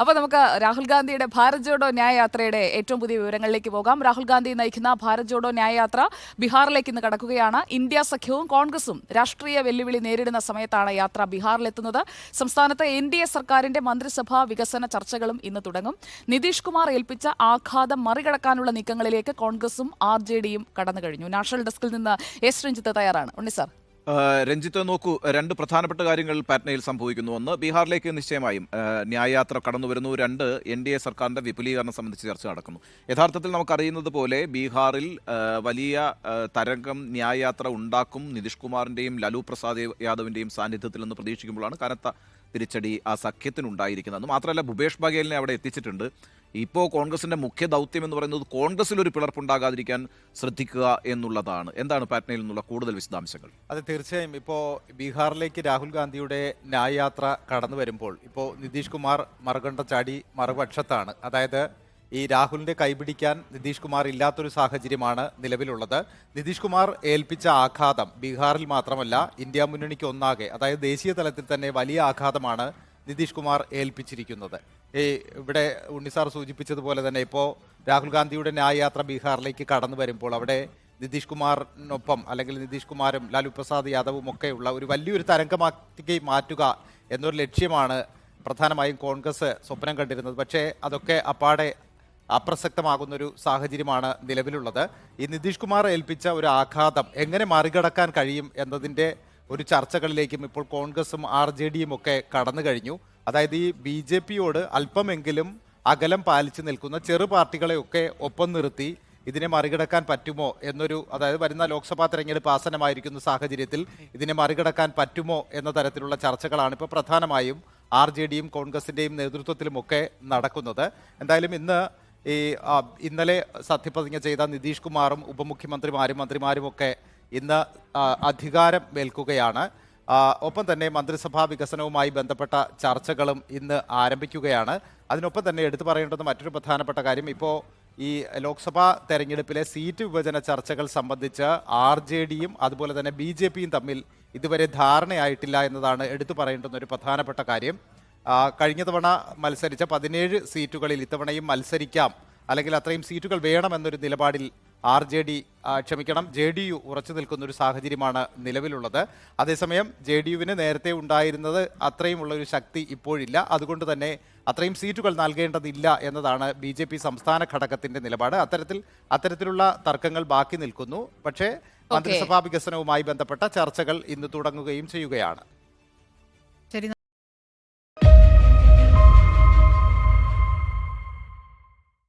അപ്പൊ നമുക്ക് രാഹുൽ ഗാന്ധിയുടെ ഭാരത് ജോഡോ ന്യായയാത്രയുടെ ഏറ്റവും പുതിയ വിവരങ്ങളിലേക്ക് പോകാം. രാഹുൽ ഗാന്ധി നയിക്കുന്ന ഭാരത് ജോഡോ ന്യായയാത്ര ബീഹാറിലേക്ക് ഇന്ന് കടക്കുകയാണ്. ഇന്ത്യ സഖ്യവും കോൺഗ്രസും രാഷ്ട്രീയ വെല്ലുവിളി നേരിടുന്ന സമയത്താണ് യാത്ര ബീഹാറിലെത്തുന്നത്. സംസ്ഥാനത്ത് എൻ ഡി എ സർക്കാരിന്റെ മന്ത്രിസഭാ വികസന ചർച്ചകളും ഇന്ന് തുടങ്ങും. നിതീഷ് കുമാർ ഏൽപ്പിച്ച ആഘാതം മറികടക്കാനുള്ള നീക്കങ്ങളിലേക്ക് കോൺഗ്രസും ആർ ജെ ഡിയും കടന്നു കഴിഞ്ഞു നാഷണൽ ഡെസ്കിൽ നിന്ന് എസ് രഞ്ജിത്ത് തയ്യാറാണ്. ഉണ്ണി സാർ. രഞ്ജിത്ത് നോക്കൂ രണ്ട് പ്രധാനപ്പെട്ട കാര്യങ്ങൾ പാറ്റ്നയിൽ സംഭവിക്കുന്നു. ഒന്ന് ബീഹാറിലേക്ക് നിശ്ചയമായും ന്യായയാത്ര കടന്നു വരുന്നു. രണ്ട് എൻ ഡി എ സർക്കാരിന്റെ വിപുലീകരണം സംബന്ധിച്ച് ചർച്ച നടക്കുന്നു. യഥാർത്ഥത്തിൽ നമുക്കറിയുന്നത് പോലെ ബീഹാറിൽ വലിയ തരംഗം ന്യായയാത്ര ഉണ്ടാക്കും നിതീഷ് കുമാറിന്റെയും ലാലു പ്രസാദ് യാദവിന്റെയും സാന്നിധ്യത്തിൽ നിന്ന് പ്രതീക്ഷിക്കുമ്പോഴാണ് കനത്ത തിരിച്ചടി ആ സഖ്യത്തിനുണ്ടായിരിക്കുന്നത്. മാത്രമല്ല ഭൂപേഷ് ബഘേലിനെ അവിടെ എത്തിച്ചിട്ടുണ്ട്. ഇപ്പോൾ കോൺഗ്രസിന്റെ മുഖ്യ ദൗത്യം എന്ന് പറയുന്നത് കോൺഗ്രസിൽ ഒരു പിളർപ്പുണ്ടാകാതിരിക്കാൻ ശ്രദ്ധിക്കുക എന്നുള്ളതാണ്. എന്താണ് പാറ്റ്നയിൽ നിന്നുള്ള കൂടുതൽ വിശദാംശങ്ങൾ? അത് തീർച്ചയായും. ഇപ്പോൾ ബീഹാറിലേക്ക് രാഹുൽ ഗാന്ധിയുടെ ന്യായയാത്ര കടന്നു വരുമ്പോൾ ഇപ്പോൾ നിതീഷ് കുമാർ മറുകണ്ഠ ചാടി മറുപക്ഷത്താണ്. അതായത് ഈ രാഹുലിന്റെ കൈപിടിക്കാൻ നിതീഷ് കുമാർ ഇല്ലാത്തൊരു സാഹചര്യമാണ് നിലവിലുള്ളത്. നിതീഷ് കുമാർ ഏൽപ്പിച്ച ആഘാതം ബീഹാറിൽ മാത്രമല്ല ഇന്ത്യ മുന്നണിക്ക് ഒന്നാകെ അതായത് ദേശീയ തലത്തിൽ തന്നെ വലിയ ആഘാതമാണ് നിതീഷ് കുമാർ ഏൽപ്പിച്ചിരിക്കുന്നത്. ഈ ഇവിടെ ഉണ്ണിസാർ സൂചിപ്പിച്ചതുപോലെ തന്നെ ഇപ്പോൾ രാഹുൽ ഗാന്ധിയുടെ ന്യായയാത്ര ബീഹാറിലേക്ക് കടന്നു വരുമ്പോൾ അവിടെ നിതീഷ് കുമാറിനൊപ്പം അല്ലെങ്കിൽ നിതീഷ് കുമാരും ലാലു പ്രസാദ് യാദവും ഒക്കെയുള്ള ഒരു വലിയൊരു തരംഗമാക്കി മാറ്റുക എന്നൊരു ലക്ഷ്യമാണ് പ്രധാനമായും കോൺഗ്രസ് സ്വപ്നം കണ്ടിരുന്നത്. പക്ഷേ അതൊക്കെ അപ്പാടെ അപ്രസക്തമാകുന്ന ഒരു സാഹചര്യമാണ് നിലവിലുള്ളത്. ഈ നിതീഷ് കുമാർ ഏൽപ്പിച്ച ഒരു ആഘാതം എങ്ങനെ മറികടക്കാൻ കഴിയും എന്നതിന്റെ ഒരു ചർച്ചകളിലേക്കും ഇപ്പോൾ കോൺഗ്രസും ആർ ജെ ഡിയും ഒക്കെ കടന്നു കഴിഞ്ഞു. അതായത് ഈ ബി ജെ പിയോട് അല്പമെങ്കിലും അകലം പാലിച്ചു നിൽക്കുന്ന ചെറു പാർട്ടികളെയൊക്കെ ഒപ്പം നിർത്തി ഇതിനെ മറികടക്കാൻ പറ്റുമോ എന്നൊരു അതായത് വരുന്ന ലോക്സഭാ തെരഞ്ഞെടുപ്പ് ആസനമായിരിക്കുന്ന സാഹചര്യത്തിൽ ഇതിനെ മറികടക്കാൻ പറ്റുമോ എന്ന തരത്തിലുള്ള ചർച്ചകളാണ് ഇപ്പോൾ പ്രധാനമായും ആർ ജെ ഡിയും കോൺഗ്രസിന്റെയും നേതൃത്വത്തിലുമൊക്കെ നടക്കുന്നത്. എന്തായാലും ഇന്ന് ഈ ഇന്നലെ സത്യപ്രതിജ്ഞ ചെയ്ത നിതീഷ് കുമാറും ഉപമുഖ്യമന്ത്രിമാരും മന്ത്രിമാരും ഒക്കെ ഇന്ന് അധികാരം ഏൽക്കുകയാണ്. ഒപ്പം തന്നെ മന്ത്രിസഭാ വികസനവുമായി ബന്ധപ്പെട്ട ചർച്ചകളും ഇന്ന് ആരംഭിക്കുകയാണ്. അതിനൊപ്പം തന്നെ എടുത്തു പറയേണ്ടത് മറ്റൊരു പ്രധാനപ്പെട്ട കാര്യം ഇപ്പോൾ ഈ ലോക്സഭാ തെരഞ്ഞെടുപ്പിലെ സീറ്റ് വിഭജന ചർച്ചകൾ സംബന്ധിച്ച് ആർ ജെ ഡിയും അതുപോലെ തന്നെ ബി ജെ പിയും തമ്മിൽ ഇതുവരെ ധാരണയായിട്ടില്ല എന്നതാണ് എടുത്തു പറയേണ്ടുന്ന ഒരു പ്രധാനപ്പെട്ട കാര്യം. കഴിഞ്ഞ തവണ മത്സരിച്ച പതിനേഴ് സീറ്റുകളിൽ ഇത്തവണയും മത്സരിക്കാം അല്ലെങ്കിൽ അത്രയും സീറ്റുകൾ വേണമെന്നൊരു നിലപാടിൽ ആർ ജെ ഡി ക്ഷമിക്കണം ജെ ഡി യു ഉറച്ചു നിൽക്കുന്ന ഒരു സാഹചര്യമാണ് നിലവിലുള്ളത്. അതേസമയം ജെ ഡി യുവിന് നേരത്തെ ഉണ്ടായിരുന്നത് അത്രയുമുള്ള ഒരു ശക്തി ഇപ്പോഴില്ല. അതുകൊണ്ട് തന്നെ അത്രയും സീറ്റുകൾ നൽകേണ്ടതില്ല എന്നതാണ് ബി ജെ പി സംസ്ഥാന ഘടകത്തിന്റെ നിലപാട്. അത്തരത്തിൽ അത്തരത്തിലുള്ള തർക്കങ്ങൾ ബാക്കി നിൽക്കുന്നു. പക്ഷേ മന്ത്രിസഭാ വികസനവുമായി ബന്ധപ്പെട്ട ചർച്ചകൾ ഇന്ന് തുടങ്ങുകയും ചെയ്യുകയാണ്.